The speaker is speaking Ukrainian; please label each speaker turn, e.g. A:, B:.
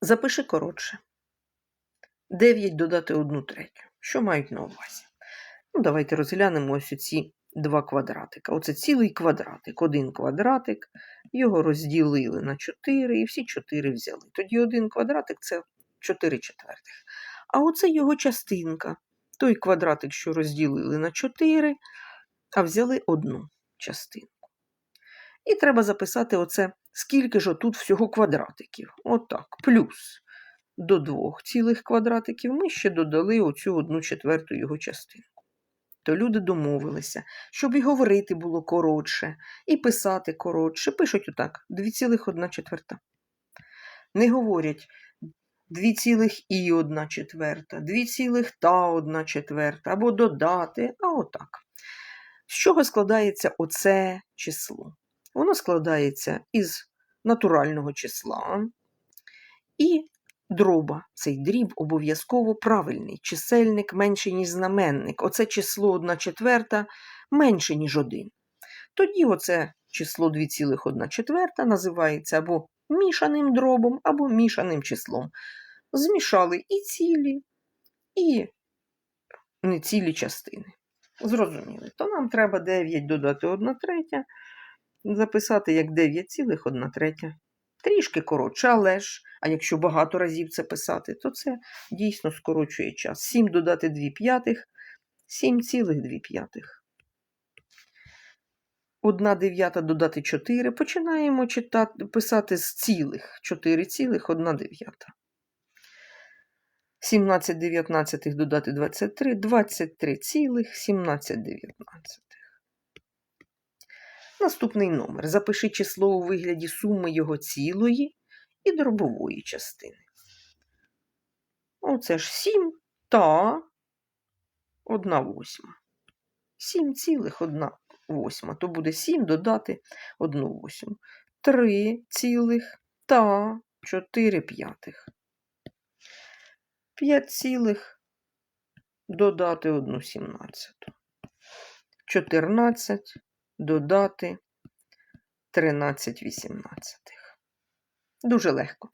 A: Запиши коротше. 9 додати 1 третю. Що мають на увазі? Ну, давайте розглянемо ось ці два квадратика. Оце цілий квадратик. Один квадратик, його розділили на 4 і всі 4 взяли. Тоді один квадратик це 4 четвертих. А оце його частинка. Той квадратик, що розділили на 4, а взяли одну частинку. І треба записати оце, скільки ж отут всього квадратиків. Отак. Плюс до двох цілих квадратиків ми ще додали оцю одну четверту його частинку. То люди домовилися, щоб і говорити було коротше, і писати коротше. Пишуть отак: 2,1 четверта. Не говорять 2 цілих і 1 четверта, 2 та 1 четверта, або додати, а отак. З чого складається оце число? Воно складається із натурального числа і дроба. Цей дріб обов'язково правильний. Чисельник менший, ніж знаменник. Оце число 1 четверта менше, ніж 1. Тоді оце число 2,1 четверта називається або мішаним дробом, або мішаним числом. Змішали і цілі, і нецілі частини. Зрозуміли. То нам треба 9 додати 1 третя, записати як 9,1 третя. Трішки коротше, але ж, а якщо багато разів це писати, то це дійсно скорочує час. 7 додати 2 п'ятих, 7,2 п'ятих. 1 дев'ята додати 4. Починаємо читати, писати з цілих 4,1 дев'ята. 17 дев'ятнадцятих додати 23, 23 цілих 17 дев'ятнадцятих. Наступний номер. Запиши число у вигляді суми його цілої і дробової частини. Оце ж 7 та 1 восьма. 7 цілих 1 восьма. То буде 7 додати 1 восьму. 3 цілих та 4 п'ятих. 5 цілих додати 1 сімнадцяту. 14 додати 13 вісімнадцятих. Дуже легко.